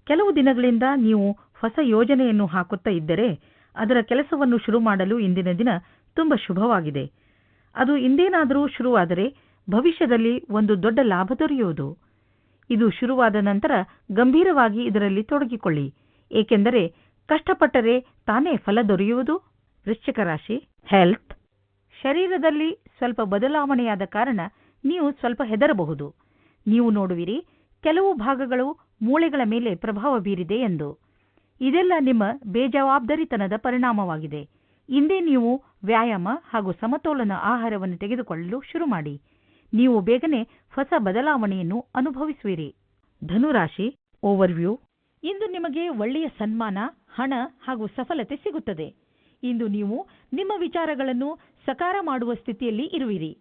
ಕೆಲವು ದಿನಗಳಿಂದ ನೀವು ಹೊಸ ಯೋಜನೆಯನ್ನು ಹಾಕುತ್ತಾ ಇದ್ದರೆ ಅದರ ಕೆಲಸವನ್ನು ಶುರು ಮಾಡಲು ಇಂದಿನ ದಿನ ತುಂಬ ಶುಭವಾಗಿದೆ. ಅದು ಇಂದೇನಾದರೂ ಶುರುವಾದರೆ ಭವಿಷ್ಯದಲ್ಲಿ ಒಂದು ದೊಡ್ಡ ಲಾಭ ದೊರೆಯುವುದು. ಇದು ಶುರುವಾದ ನಂತರ ಗಂಭೀರವಾಗಿ ಇದರಲ್ಲಿ ತೊಡಗಿಕೊಳ್ಳಿ. ಏಕೆಂದರೆ ಕಷ್ಟಪಟ್ಟರೆ ತಾನೇ ಫಲ ದೊರೆಯುವುದು. ವೃಶ್ಚಿಕ ರಾಶಿ ಹೆಲ್ತ್ ಶರೀರದಲ್ಲಿ ಸ್ವಲ್ಪ ಬದಲಾವಣೆಯಾದ ಕಾರಣ ನೀವು ಸ್ವಲ್ಪ ಹೆದರಬಹುದು. ನೀವು ನೋಡುವಿರಿ, ಕೆಲವು ಭಾಗಗಳು ಮೂಳೆಗಳ ಮೇಲೆ ಪ್ರಭಾವ ಬೀರಿದೆ ಎಂದು. ಇದೆಲ್ಲ ನಿಮ್ಮ ಬೇಜವಾಬ್ದಾರಿತನದ ಪರಿಣಾಮವಾಗಿದೆ. ಇಂದೇ ನೀವು ವ್ಯಾಯಾಮ ಹಾಗೂ ಸಮತೋಲನ ಆಹಾರವನ್ನು ತೆಗೆದುಕೊಳ್ಳಲು ಶುರು ಮಾಡಿ ನೀವು ಬೇಗನೆ ಹೊಸ ಬದಲಾವಣೆಯನ್ನು ಅನುಭವಿಸುವಿರಿ. ಧನುರಾಶಿ ಓವರ್ವ್ಯೂ ಇಂದು ನಿಮಗೆ ಒಳ್ಳೆಯ ಸನ್ಮಾನ, ಹಣ ಹಾಗೂ ಸಫಲತೆ ಸಿಗುತ್ತದೆ. ಇಂದು ನೀವು ನಿಮ್ಮ ವಿಚಾರಗಳನ್ನು ಸಕಾರ ಮಾಡುವ ಸ್ಥಿತಿಯಲ್ಲಿ ಇರುವಿರಿ.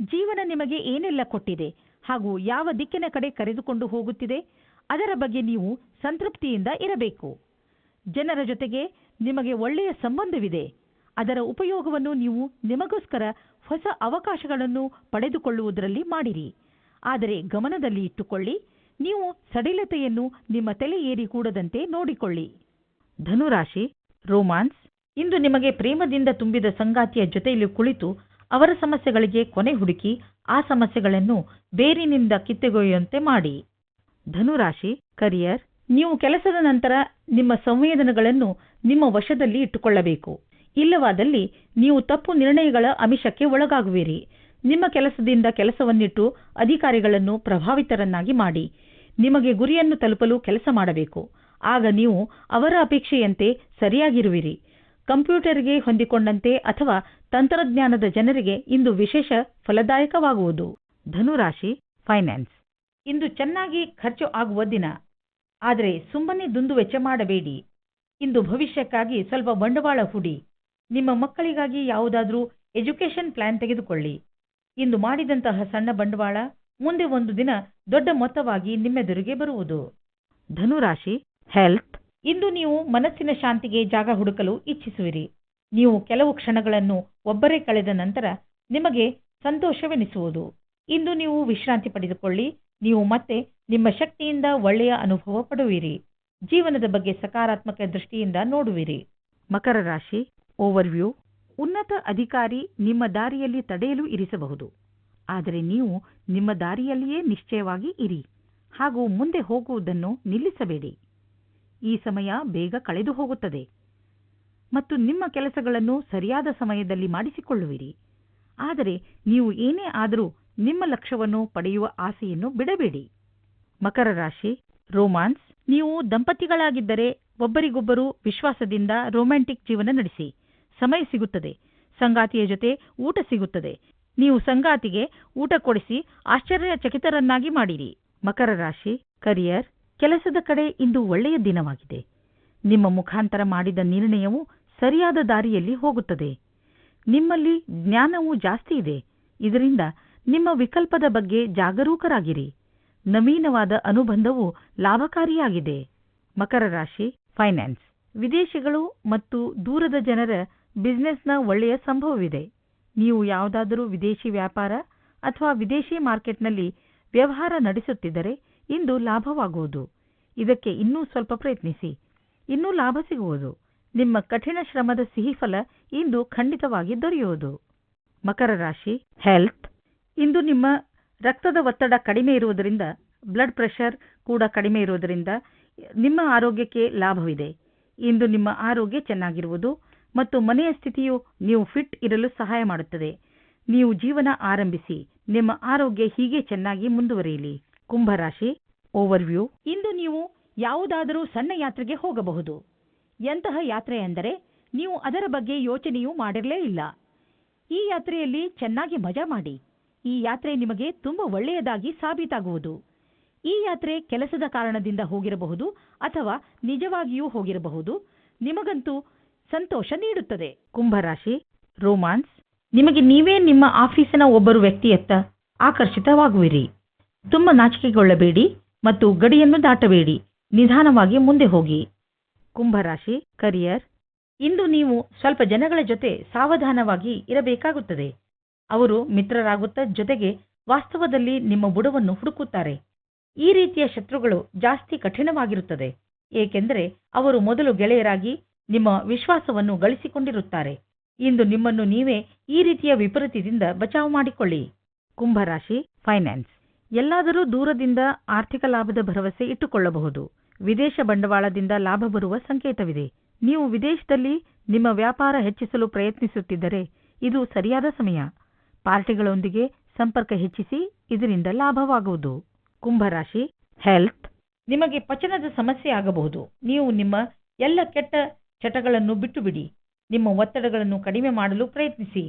ಜೀವನ ನಿಮಗೆ ಏನೆಲ್ಲ ಕೊಟ್ಟಿದೆ ಹಾಗೂ ಯಾವ ದಿಕ್ಕಿನ ಕಡೆ ಕರೆದುಕೊಂಡು ಹೋಗುತ್ತಿದೆ, ಅದರ ಬಗ್ಗೆ ನೀವು ಸಂತೃಪ್ತಿಯಿಂದ ಇರಬೇಕು. ಜನರ ಜೊತೆಗೆ ನಿಮಗೆ ಒಳ್ಳೆಯ ಸಂಬಂಧವಿದೆ. ಅದರ ಉಪಯೋಗವನ್ನು ನೀವು ನಿಮಗೋಸ್ಕರ ಹೊಸ ಅವಕಾಶಗಳನ್ನು ಪಡೆದುಕೊಳ್ಳುವುದರಲ್ಲಿ ಮಾಡಿರಿ. ಆದರೆ ಗಮನದಲ್ಲಿ ಇಟ್ಟುಕೊಳ್ಳಿ, ನೀವು ಸಡಿಲತೆಯನ್ನು ನಿಮ್ಮ ತಲೆ ಏರಿ ಕೂಡದಂತೆ ನೋಡಿಕೊಳ್ಳಿ. ಧನುರಾಶಿ, ರೋಮಾನ್ಸ್, ಇಂದು ನಿಮಗೆ ಪ್ರೇಮದಿಂದ ತುಂಬಿದ ಸಂಗಾತಿಯ ಜೊತೆಯಲ್ಲಿ ಕುಳಿತು ಅವರ ಸಮಸ್ಯೆಗಳಿಗೆ ಕೊನೆ ಹುಡುಕಿ ಆ ಸಮಸ್ಯೆಗಳನ್ನು ಬೇರಿನಿಂದ ಕಿತ್ತೆಗೊಯ್ಯುವಂತೆ ಮಾಡಿ. ಧನುರಾಶಿ, ಕರಿಯರ್, ನೀವು ಕೆಲಸದ ನಂತರ ನಿಮ್ಮ ಸಂವೇದನೆಗಳನ್ನು ನಿಮ್ಮ ವಶದಲ್ಲಿ ಇಟ್ಟುಕೊಳ್ಳಬೇಕು. ಇಲ್ಲವಾದಲ್ಲಿ ನೀವು ತಪ್ಪು ನಿರ್ಣಯಗಳ ಅಮಿಷಕ್ಕೆ ಒಳಗಾಗುವಿರಿ. ನಿಮ್ಮ ಕೆಲಸದಿಂದ ಕೆಲಸವನ್ನಿಟ್ಟು ಅಧಿಕಾರಿಗಳನ್ನು ಪ್ರಭಾವಿತರನ್ನಾಗಿ ಮಾಡಿ. ನಿಮಗೆ ಗುರಿಯನ್ನು ತಲುಪಲು ಕೆಲಸ ಮಾಡಬೇಕು. ಆಗ ನೀವು ಅವರ ಅಪೇಕ್ಷೆಯಂತೆ ಸರಿಯಾಗಿರುವಿರಿ. ಕಂಪ್ಯೂಟರ್ಗೆ ಹೊಂದಿಕೊಂಡಂತೆ ಅಥವಾ ತಂತ್ರಜ್ಞಾನದ ಜನರಿಗೆ ಇಂದು ವಿಶೇಷ ಫಲದಾಯಕವಾಗುವುದು. ಧನುರಾಶಿ, ಫೈನಾನ್ಸ್. ಇಂದು ಚೆನ್ನಾಗಿ ಖರ್ಚು ಆಗುವ ದಿನ. ಆದರೆ ಸುಮ್ಮನೆ ದುಂದು ವೆಚ್ಚ ಮಾಡಬೇಡಿ. ಇಂದು ಭವಿಷ್ಯಕ್ಕಾಗಿ ಸ್ವಲ್ಪ ಬಂಡವಾಳ ಹೂಡಿ. ನಿಮ್ಮ ಮಕ್ಕಳಿಗಾಗಿ ಯಾವುದಾದರೂ ಎಜುಕೇಷನ್ ಪ್ಲಾನ್ ತೆಗೆದುಕೊಳ್ಳಿ. ಇಂದು ಮಾಡಿದಂತಹ ಸಣ್ಣ ಬಂಡವಾಳ ಮುಂದೆ ಒಂದು ದಿನ ದೊಡ್ಡ ಮೊತ್ತವಾಗಿ ನಿಮ್ಮೆದುರಿಗೆ ಬರುವುದು. ಧನುರಾಶಿ ಹೆಲ್ತ್ ಇಂದು ನೀವು ಮನಸ್ಸಿನ ಶಾಂತಿಗೆ ಜಾಗ ಹುಡುಕಲು ಇಚ್ಛಿಸುವಿರಿ. ನೀವು ಕೆಲವು ಕ್ಷಣಗಳನ್ನು ಒಬ್ಬರೇ ಕಳೆದ ನಂತರ ನಿಮಗೆ ಸಂತೋಷವೆನಿಸುವುದು. ಇಂದು ನೀವು ವಿಶ್ರಾಂತಿ ಪಡೆದುಕೊಳ್ಳಿ. ನೀವು ಮತ್ತೆ ನಿಮ್ಮ ಶಕ್ತಿಯಿಂದ ಒಳ್ಳೆಯ ಅನುಭವ ಪಡುವಿರಿ. ಜೀವನದ ಬಗ್ಗೆ ಸಕಾರಾತ್ಮಕ ದೃಷ್ಟಿಯಿಂದ ನೋಡುವಿರಿ. ಮಕರ ರಾಶಿ ಓವರ್ವ್ಯೂ ಉನ್ನತ ಅಧಿಕಾರಿ ನಿಮ್ಮ ದಾರಿಯಲ್ಲಿ ತಡೆಯಲು ಇರಿಸಬಹುದು. ಆದರೆ ನೀವು ನಿಮ್ಮ ದಾರಿಯಲ್ಲಿಯೇ ನಿಶ್ಚಯವಾಗಿ ಇರಿ ಹಾಗೂ ಮುಂದೆ ಹೋಗುವುದನ್ನು ನಿಲ್ಲಿಸಬೇಡಿ. ಈ ಸಮಯ ಬೇಗ ಕಳೆದು ಹೋಗುತ್ತದೆ. ಮತ್ತು ನಿಮ್ಮ ಕೆಲಸಗಳನ್ನು ಸರಿಯಾದ ಸಮಯದಲ್ಲಿ ಮಾಡಿಸಿಕೊಳ್ಳುವಿರಿ. ಆದರೆ ನೀವು ಏನೇ ಆದರೂ ನಿಮ್ಮ ಲಕ್ಷ್ಯವನ್ನು ಪಡೆಯುವ ಆಸೆಯನ್ನು ಬಿಡಬೇಡಿ. ಮಕರ ರಾಶಿ, ರೋಮಾನ್ಸ್, ನೀವು ದಂಪತಿಗಳಾಗಿದ್ದರೆ ಒಬ್ಬರಿಗೊಬ್ಬರು ವಿಶ್ವಾಸದಿಂದ ರೊಮ್ಯಾಂಟಿಕ್ ಜೀವನ ನಡೆಸಿ. ಸಮಯ ಸಿಗುತ್ತದೆ. ಸಂಗಾತಿಯ ಜೊತೆ ಊಟ ಸಿಗುತ್ತದೆ. ನೀವು ಸಂಗಾತಿಗೆ ಊಟ ಕೊಡಿಸಿ ಆಶ್ಚರ್ಯಚಕಿತರನ್ನಾಗಿ ಮಾಡಿರಿ. ಮಕರ ರಾಶಿ, ಕರಿಯರ್, ಕೆಲಸದ ಕಡೆ ಇಂದು ಒಳ್ಳೆಯ ದಿನವಾಗಿದೆ. ನಿಮ್ಮ ಮುಖಾಂತರ ಮಾಡಿದ ನಿರ್ಣಯವು ಸರಿಯಾದ ದಾರಿಯಲ್ಲಿ ಹೋಗುತ್ತದೆ. ನಿಮ್ಮಲ್ಲಿ ಜ್ಞಾನವೂ ಜಾಸ್ತಿ ಇದೆ. ಇದರಿಂದ ನಿಮ್ಮ ವಿಕಲ್ಪದ ಬಗ್ಗೆ ಜಾಗರೂಕರಾಗಿರಿ. ನವೀನವಾದ ಅನುಬಂಧವು ಲಾಭಕಾರಿಯಾಗಿದೆ. ಮಕರ ರಾಶಿ, ಫೈನಾನ್ಸ್. ವಿದೇಶಿಗಳು ಮತ್ತು ದೂರದ ಜನರ ಬಿಸಿನೆಸ್ನ ಒಳ್ಳೆಯ ಸಂಭವವಿದೆ. ನೀವು ಯಾವುದಾದರೂ ವಿದೇಶಿ ವ್ಯಾಪಾರ ಅಥವಾ ವಿದೇಶಿ ಮಾರ್ಕೆಟ್ನಲ್ಲಿ ವ್ಯವಹಾರ ನಡೆಸುತ್ತಿದ್ದರೆ ಇಂದು ಲಾಭವಾಗುವುದು. ಇದಕ್ಕೆ ಇನ್ನೂ ಸ್ವಲ್ಪ ಪ್ರಯತ್ನಿಸಿ. ಇನ್ನೂ ಲಾಭ ಸಿಗುವುದು. ನಿಮ್ಮ ಕಠಿಣ ಶ್ರಮದ ಸಿಹಿಫಲ ಇಂದು ಖಂಡಿತವಾಗಿ ದೊರೆಯುವುದು. ಮಕರ ರಾಶಿ ಹೆಲ್ತ್ ಇಂದು ನಿಮ್ಮ ರಕ್ತದ ಒತ್ತಡ ಕಡಿಮೆ ಇರುವುದರಿಂದ ಬ್ಲಡ್ ಪ್ರೆಷರ್ ಕೂಡ ಕಡಿಮೆ ಇರುವುದರಿಂದ ನಿಮ್ಮ ಆರೋಗ್ಯಕ್ಕೆ ಲಾಭವಿದೆ. ಇಂದು ನಿಮ್ಮ ಆರೋಗ್ಯ ಚೆನ್ನಾಗಿರುವುದು. ಮತ್ತು ಮನೆಯ ಸ್ಥಿತಿಯು ನೀವು ಫಿಟ್ ಇರಲು ಸಹಾಯ ಮಾಡುತ್ತದೆ. ನೀವು ಜೀವನ ಆರಂಭಿಸಿ. ನಿಮ್ಮ ಆರೋಗ್ಯ ಹೀಗೆ ಚೆನ್ನಾಗಿ ಮುಂದುವರಿಯಲಿ. ಕುಂಭರಾಶಿ ಓವರ್ವ್ಯೂ ಇಂದು ನೀವು ಯಾವುದಾದರೂ ಸಣ್ಣ ಯಾತ್ರೆಗೆ ಹೋಗಬಹುದು. ಎಂತಹ ಯಾತ್ರೆ ಎಂದರೆ ನೀವು ಅದರ ಬಗ್ಗೆ ಯೋಚನೆಯೂ ಮಾಡಿರಲೇ ಇಲ್ಲ. ಈ ಯಾತ್ರೆಯಲ್ಲಿ ಚೆನ್ನಾಗಿ ಮಜಾ ಮಾಡಿ. ಈ ಯಾತ್ರೆ ನಿಮಗೆ ತುಂಬಾ ಒಳ್ಳೆಯದಾಗಿ ಸಾಬೀತಾಗುವುದು. ಈ ಯಾತ್ರೆ ಕೆಲಸದ ಕಾರಣದಿಂದ ಹೋಗಿರಬಹುದು ಅಥವಾ ನಿಜವಾಗಿಯೂ ಹೋಗಿರಬಹುದು. ನಿಮಗಂತೂ ಸಂತೋಷ ನೀಡುತ್ತದೆ. ಕುಂಭರಾಶಿ, ರೋಮಾನ್ಸ್, ನಿಮಗೆ ನೀವೇ ನಿಮ್ಮ ಆಫೀಸಿನ ಒಬ್ಬರು ವ್ಯಕ್ತಿಯತ್ತ ಆಕರ್ಷಿತವಾಗುವಿರಿ. ತುಂಬ ನಾಚಿಕೆಗೊಳ್ಳಬೇಡಿ ಮತ್ತು ಗಡಿಯನ್ನು ದಾಟಬೇಡಿ. ನಿಧಾನವಾಗಿ ಮುಂದೆ ಹೋಗಿ. ಕುಂಭರಾಶಿ, ಕರಿಯರ್, ಇಂದು ನೀವು ಸ್ವಲ್ಪ ಜನಗಳ ಜೊತೆ ಸಾವಧಾನವಾಗಿ ಇರಬೇಕಾಗುತ್ತದೆ. ಅವರು ಮಿತ್ರರಾಗುತ್ತಾ ಜೊತೆಗೆ ವಾಸ್ತವದಲ್ಲಿ ನಿಮ್ಮ ಬುಡವನ್ನು ಹುಡುಕುತ್ತಾರೆ. ಈ ರೀತಿಯ ಶತ್ರುಗಳು ಜಾಸ್ತಿ ಕಠಿಣವಾಗಿರುತ್ತದೆ. ಏಕೆಂದರೆ ಅವರು ಮೊದಲು ಗೆಳೆಯರಾಗಿ ನಿಮ್ಮ ವಿಶ್ವಾಸವನ್ನು ಗಳಿಸಿಕೊಂಡಿರುತ್ತಾರೆ. ಇಂದು ನಿಮ್ಮನ್ನು ನೀವೇ ಈ ರೀತಿಯ ವಿಪರೀತದಿಂದ ಬಚಾವ್ ಮಾಡಿಕೊಳ್ಳಿ. ಕುಂಭರಾಶಿ, ಫೈನಾನ್ಸ್. ಎಲ್ಲಾದರೂ ದೂರದಿಂದ ಆರ್ಥಿಕ ಲಾಭದ ಭರವಸೆ ಇಟ್ಟುಕೊಳ್ಳಬಹುದು. ವಿದೇಶ ಬಂಡವಾಳದಿಂದ ಲಾಭ ಬರುವ ಸಂಕೇತವಿದೆ. ನೀವು ವಿದೇಶದಲ್ಲಿ ನಿಮ್ಮ ವ್ಯಾಪಾರ ಹೆಚ್ಚಿಸಲು ಪ್ರಯತ್ನಿಸುತ್ತಿದ್ದರೆ ಇದು ಸರಿಯಾದ ಸಮಯ. ಪಾರ್ಟಿಗಳೊಂದಿಗೆ ಸಂಪರ್ಕ ಹೆಚ್ಚಿಸಿ ಇದರಿಂದ ಲಾಭವಾಗುವುದು. ಕುಂಭರಾಶಿ, ಹೆಲ್ತ್. ನಿಮಗೆ ಪಚನದ ಸಮಸ್ಯೆ ಆಗಬಹುದು. ನೀವು ನಿಮ್ಮ ಎಲ್ಲ ಕೆಟ್ಟ ಚಟಗಳನ್ನು ಬಿಟ್ಟು ಬಿಡಿ ನಿಮ್ಮ ಒತ್ತಡಗಳನ್ನು ಕಡಿಮೆ ಮಾಡಲು ಪ್ರಯತ್ನಿಸಿ.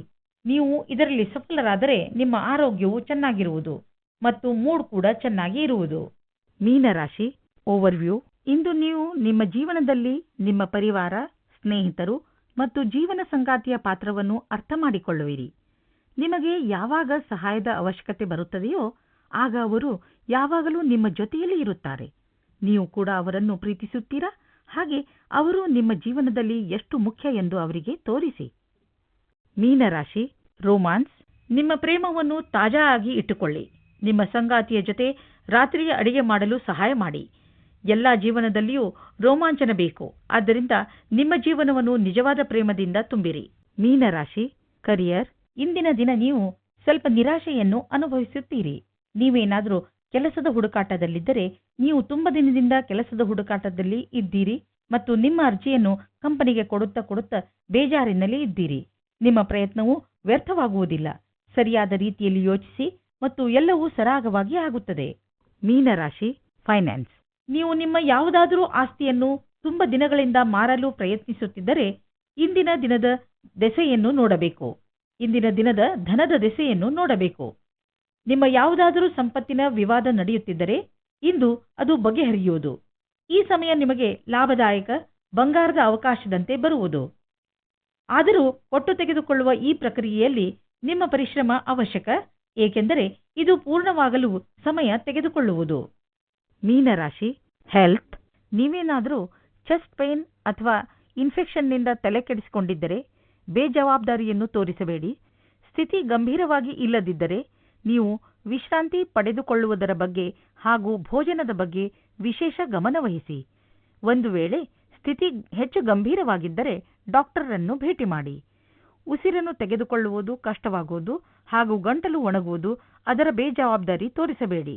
ನೀವು ಇದರಲ್ಲಿ ಸಫಲರಾದರೆ ನಿಮ್ಮ ಆರೋಗ್ಯವು ಚೆನ್ನಾಗಿರುವುದು ಮತ್ತು ಮೂಡ್ ಕೂಡ ಚೆನ್ನಾಗಿ ಇರುವುದು. ಮೀನರಾಶಿ ಓವರ್ವ್ಯೂ ಇಂದು ನೀವು ನಿಮ್ಮ ಜೀವನದಲ್ಲಿ ನಿಮ್ಮ ಪರಿವಾರ, ಸ್ನೇಹಿತರು ಮತ್ತು ಜೀವನ ಸಂಗಾತಿಯ ಪಾತ್ರವನ್ನು ಅರ್ಥ ಮಾಡಿಕೊಳ್ಳುವಿರಿ. ನಿಮಗೆ ಯಾವಾಗ ಸಹಾಯದ ಅವಶ್ಯಕತೆ ಬರುತ್ತದೆಯೋ ಆಗ ಅವರು ಯಾವಾಗಲೂ ನಿಮ್ಮ ಜೊತೆಯಲ್ಲಿ ಇರುತ್ತಾರೆ. ನೀವು ಕೂಡ ಅವರನ್ನು ಪ್ರೀತಿಸುತ್ತೀರಾ? ಹಾಗೆ ಅವರು ನಿಮ್ಮ ಜೀವನದಲ್ಲಿ ಎಷ್ಟು ಮುಖ್ಯ ಎಂದು ಅವರಿಗೆ ತೋರಿಸಿ. ಮೀನರಾಶಿ, ರೋಮಾನ್ಸ್, ನಿಮ್ಮ ಪ್ರೇಮವನ್ನು ತಾಜಾ ಆಗಿ ಇಟ್ಟುಕೊಳ್ಳಿ. ನಿಮ್ಮ ಸಂಗಾತಿಯ ಜೊತೆ ರಾತ್ರಿಯ ಅಡಿಗೆ ಮಾಡಲು ಸಹಾಯ ಮಾಡಿ. ಎಲ್ಲ ಜೀವನದಲ್ಲಿಯೂ ರೋಮಾಂಚನ ಬೇಕು. ಆದ್ದರಿಂದ ನಿಮ್ಮ ಜೀವನವನ್ನು ನಿಜವಾದ ಪ್ರೇಮದಿಂದ ತುಂಬಿರಿ. ಮೀನರಾಶಿ, ಕರಿಯರ್, ಇಂದಿನ ದಿನ ನೀವು ಸ್ವಲ್ಪ ನಿರಾಶೆಯನ್ನು ಅನುಭವಿಸುತ್ತೀರಿ. ನೀವೇನಾದರೂ ಕೆಲಸದ ಹುಡುಕಾಟದಲ್ಲಿದ್ದರೆ ನೀವು ತುಂಬ ದಿನದಿಂದ ಕೆಲಸದ ಹುಡುಕಾಟದಲ್ಲಿ ಇದ್ದೀರಿ ಮತ್ತು ನಿಮ್ಮ ಅರ್ಜಿಯನ್ನು ಕಂಪನಿಗೆ ಕೊಡುತ್ತಾ ಕೊಡುತ್ತಾ ಬೇಜಾರಿನಲ್ಲಿ ಇದ್ದೀರಿ. ನಿಮ್ಮ ಪ್ರಯತ್ನವು ವ್ಯರ್ಥವಾಗುವುದಿಲ್ಲ. ಸರಿಯಾದ ರೀತಿಯಲ್ಲಿ ಯೋಚಿಸಿ ಮತ್ತು ಎಲ್ಲವೂ ಸರಾಗವಾಗಿ ಆಗುತ್ತದೆ. ಮೀನರಾಶಿ, ಫೈನಾನ್ಸ್. ನೀವು ನಿಮ್ಮ ಯಾವುದಾದರೂ ಆಸ್ತಿಯನ್ನು ತುಂಬ ದಿನಗಳಿಂದ ಮಾರಲು ಪ್ರಯತ್ನಿಸುತ್ತಿದ್ದರೆ ಇಂದಿನ ದಿನದ ದೆಸೆಯನ್ನು ನೋಡಬೇಕು. ಇಂದಿನ ದಿನದ ಧನದ ದೆಸೆಯನ್ನು ನೋಡಬೇಕು. ನಿಮ್ಮ ಯಾವುದಾದರೂ ಸಂಪತ್ತಿನ ವಿವಾದ ನಡೆಯುತ್ತಿದ್ದರೆ ಇಂದು ಅದು ಬಗೆಹರಿಯುವುದು. ಈ ಸಮಯ ನಿಮಗೆ ಲಾಭದಾಯಕ ಬಂಗಾರದ ಅವಕಾಶದಂತೆ ಬರುವುದು. ಆದರೂ ಒಟ್ಟು ತೆಗೆದುಕೊಳ್ಳುವ ಈ ಪ್ರಕ್ರಿಯೆಯಲ್ಲಿ ನಿಮ್ಮ ಪರಿಶ್ರಮ ಅವಶ್ಯಕ, ಏಕೆಂದರೆ ಇದು ಪೂರ್ಣವಾಗಲು ಸಮಯ ತೆಗೆದುಕೊಳ್ಳುವುದು. ಮೀನರಾಶಿ, ಹೆಲ್ತ್, ನೀವೇನಾದರೂ ಚೆಸ್ಟ್ ಪೇನ್ ಅಥವಾ ಇನ್ಫೆಕ್ಷನ್ನಿಂದ ತಲೆ ಕೆಡಿಸಿಕೊಂಡಿದ್ದರೆ, ಬೇಜವಾಬ್ದಾರಿಯನ್ನು ತೋರಿಸಬೇಡಿ. ಸ್ಥಿತಿ ಗಂಭೀರವಾಗಿ ಇಲ್ಲದಿದ್ದರೆ ನೀವು ವಿಶ್ರಾಂತಿ ಪಡೆದುಕೊಳ್ಳುವುದರ ಬಗ್ಗೆ ಹಾಗೂ ಭೋಜನದ ಬಗ್ಗೆ ವಿಶೇಷ ಗಮನವಹಿಸಿ ಒಂದು ವೇಳೆ ಸ್ಥಿತಿ ಹೆಚ್ಚು ಗಂಭೀರವಾಗಿದ್ದರೆ ಡಾಕ್ಟರನ್ನು ಭೇಟಿ ಮಾಡಿ. ಉಸಿರನ್ನು ತೆಗೆದುಕೊಳ್ಳುವುದು ಕಷ್ಟವಾಗುವುದು ಹಾಗೂ ಗಂಟಲು ಒಣಗುವುದು ಅದರ ಬೇಜವಾಬ್ದಾರಿ ತೋರಿಸಬೇಡಿ.